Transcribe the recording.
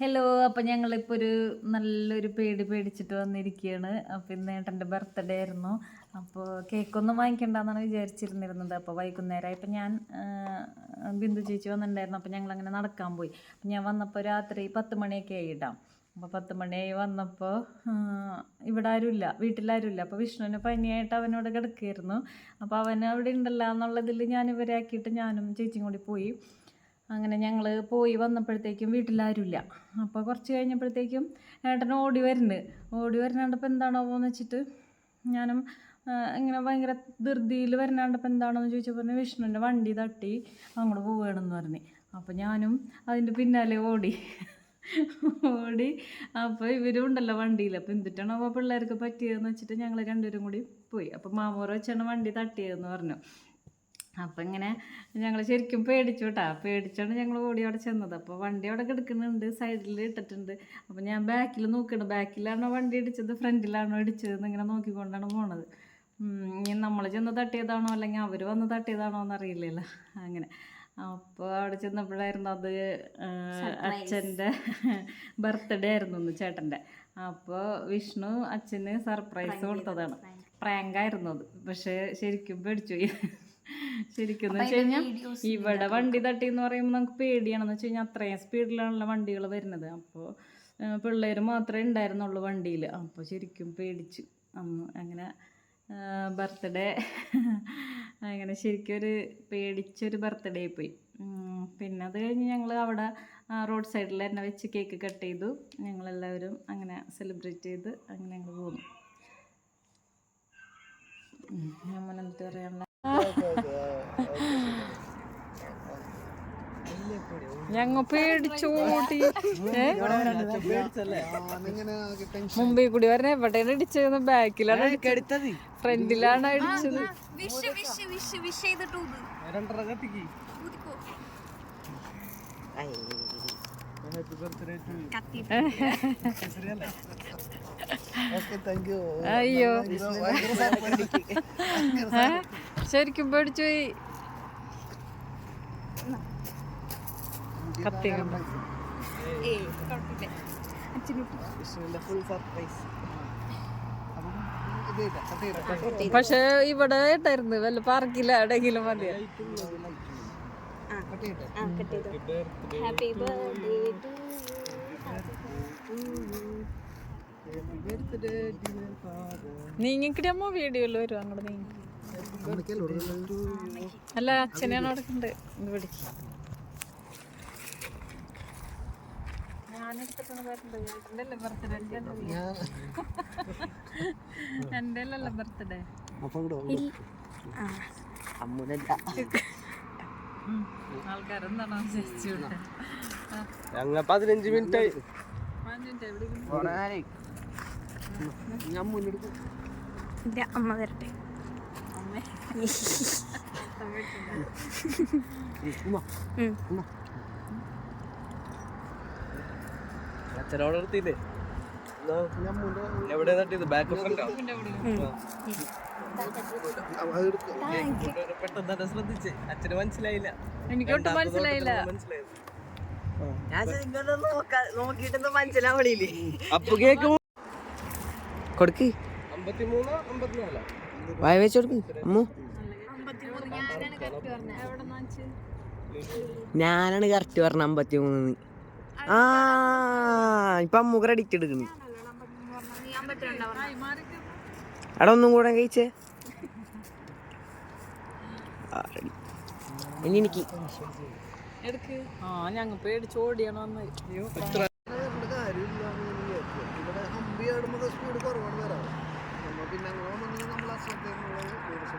Hello അപ്പം ഞങ്ങളിപ്പോൾ ഒരു നല്ലൊരു പേടി പേടിച്ചിട്ട് വന്നിരിക്കുകയാണ് അപ്പോൾ ഇന്ന് ഏട്ടന്റെ ബർത്ത്ഡേ ആയിരുന്നു. അപ്പോൾ കേക്കൊന്നും വാങ്ങിക്കണ്ടെന്നാണ് വിചാരിച്ചിരുന്നിരുന്നത്. അപ്പോൾ വൈകുന്നേരമായപ്പോൾ ഞാൻ ബിന്ദു ചേച്ചി വന്നിട്ടുണ്ടായിരുന്നു. അപ്പോൾ ഞങ്ങളങ്ങനെ നടക്കാൻ പോയി. അപ്പം ഞാൻ വന്നപ്പോൾ രാത്രി പത്ത് മണിയൊക്കെ ആയി ഇടാം അപ്പോൾ പത്ത് മണിയായി വന്നപ്പോൾ ഇവിടെ ആരുമില്ല. വീട്ടിലാരുമില്ല. അപ്പോൾ വിഷ്ണുവിന് പനിയായിട്ട് അവനോട് കിടക്കുകയായിരുന്നു അപ്പോൾ അവൻ അവിടെ ഉണ്ടല്ലോ എന്നുള്ളതിൽ ഞാൻ ഇവരെ ആക്കിയിട്ട് ഞാനും ചേച്ചിയും കൂടി പോയി. അങ്ങനെ ഞങ്ങൾ പോയി വന്നപ്പോഴത്തേക്കും വീട്ടിലാരുമില്ല അപ്പോൾ കുറച്ച് കഴിഞ്ഞപ്പോഴത്തേക്കും ഏട്ടൻ ഓടി വരുന്നുണ്ട് ഓടി വരുന്നുണ്ടപ്പോൾ എന്താണോ എന്ന് വെച്ചിട്ട് ഞാനും ഇങ്ങനെ ഭയങ്കര ധൃതിയിൽ വരുന്നാണ്ടപ്പോൾ എന്താണെന്ന് ചോദിച്ചപ്പോൾ പറഞ്ഞു വിഷ്ണുവിന്റെ വണ്ടി തട്ടി അങ്ങോട്ട് പോവുകയാണെന്ന് പറഞ്ഞു. അപ്പോൾ ഞാനും അതിന്റെ പിന്നാലെ ഓടി. ഓടി. അപ്പോൾ ഇവരും ഉണ്ടല്ലോ വണ്ടിയിൽ അപ്പോൾ എന്തിട്ടാണോ അപ്പോൾ പിള്ളേർക്ക് പറ്റിയതെന്ന് വെച്ചിട്ട് ഞങ്ങൾ രണ്ടുപേരും കൂടി പോയി. അപ്പോൾ മാമോറ വെച്ചാണ് വണ്ടി തട്ടിയതെന്ന് പറഞ്ഞു. അപ്പം ഇങ്ങനെ ഞങ്ങൾ ശരിക്കും പേടിച്ചു കേട്ടാ പേടിച്ചാണ് ഞങ്ങൾ ഓടി അവിടെ ചെന്നത്. അപ്പോൾ വണ്ടി അവിടെ കിടക്കുന്നുണ്ട് സൈഡിൽ ഇട്ടിട്ടുണ്ട്. അപ്പോൾ ഞാൻ ബാക്കിൽ നോക്കണം ബാക്കിലാണോ വണ്ടി ഇടിച്ചത് ഫ്രണ്ടിലാണോ ഇടിച്ചതെന്ന് ഇങ്ങനെ നോക്കിക്കൊണ്ടാണ് പോണത്. ഇനി നമ്മൾ ചെന്ന് തട്ടിയതാണോ അല്ലെങ്കിൽ അവർ വന്ന് തട്ടിയതാണോ എന്നറിയില്ലല്ലോ. അങ്ങനെ. അപ്പോൾ അവിടെ ചെന്നപ്പോഴായിരുന്നു അത് അച്ഛന്റെ ബർത്ത്ഡേ ആയിരുന്നു ഒന്ന് ചേട്ടന്റെ. അപ്പോൾ വിഷ്ണു അച്ഛന് സർപ്രൈസ് കൊടുത്തതാണ്. പ്രാങ്കായിരുന്നു അത്. പക്ഷേ ശരിക്കും പേടിച്ചു പോയി ശരിക്കും എന്ന് വെച്ച് കഴിഞ്ഞാൽ ഇവിടെ വണ്ടി തട്ടി എന്ന് പറയുമ്പോൾ നമുക്ക് പേടിയാണെന്ന് വെച്ച് കഴിഞ്ഞാൽ അത്രയും സ്പീഡിലാണല്ലോ വണ്ടികൾ വരുന്നത്. അപ്പോൾ പിള്ളേർ മാത്രമേ ഉണ്ടായിരുന്നുള്ളൂ വണ്ടിയിൽ അപ്പോൾ ശരിക്കും പേടിച്ചു. അന്ന് അങ്ങനെ ബർത്ത്ഡേ അങ്ങനെ ശരിക്കും ഒരു പേടിച്ചൊരു ബർത്ത്ഡേ പോയി. പിന്നെ അത് കഴിഞ്ഞ് ഞങ്ങൾ അവിടെ റോഡ് സൈഡിൽ തന്നെ വെച്ച് കേക്ക് കട്ട് ചെയ്തു. ഞങ്ങളെല്ലാവരും അങ്ങനെ സെലിബ്രേറ്റ് ചെയ്ത് അങ്ങനെ ഞങ്ങൾ പോന്നു. ഞാൻ എന്നിട്ട് പറയാനുള്ള ഞങ്ങ പേടിച്ചോട്ടി മുമ്പിൽ കൂടി വരണ. എവിടെയാണ് ഇടിച്ചത് ബാക്കിലാണ് അടിച്ചത് ഫ്രണ്ടിലാണ് അടിച്ചത്. അയ്യോ? ശരിക്കും പേടിച്ചു പോയി. കത്തി. പക്ഷെ ഇവിടെ ഉണ്ടായിരുന്നു വല്ല പാർക്കില്ല എവിടെയെങ്കിലും മതി. ആ, വീഡിയോ ചെയ്തോ. Happy birthday to നീങ്ങിക്കിടി അമ്മ വീഡിയോയിൽ വരും അങ്ങോട്ട് നീങ്ങി. അല്ല അച്ഛനെയാണ് നടക്കണ്ട് ഇത് പിടിക്ക്. അല്ലല്ലോ ബർത്ത്ഡേ ആൾക്കാരെന്താണോ ഞങ്ങ പതിനഞ്ച് മിനിറ്റ് ആയി. ഇല്ല, അമ്മ വരട്ടെ. അച്ഛനോട് നിർത്തിയില്ലേ എവിടെ തട്ടിയത് ബാക്ക് പെട്ടെന്ന് തന്നെ ശ്രദ്ധിച്ച്. അച്ഛന് മനസ്സിലായില്ല. എനിക്കൊട്ടും മനസ്സിലായില്ല. നോക്കിട്ടൊന്നും മനസ്സിലാവണില്ലേ? അപ്പൊ കേക്ക് കൊടുക്ക്. അമ്പത്തിമൂന്നോ അമ്പത്തിനാലോ? വായ വെച്ച് കൊടുക്കും. അമ്മു. ഞാനാണ് കറക്റ്റ് പറഞ്ഞ അമ്പത്തി മൂന്ന് ആ ഇപ്പൊ അമ്മു ക്രെഡിറ്റ് എടുക്കുന്നു അവിടെ ഒന്നും കൂടെ കഴിച്ചേ. ഇനി എനിക്ക് ആ ഞങ്ങൾ പേടിച്ചോടിയാണോ ആടുമ്പോൾ സ്പീഡ് കുറവാണ് പിന്നെ നോമ്പ് നമ്മൾ ആ ശ്രദ്ധയെന്നുള്ളത് മേടിച്ചു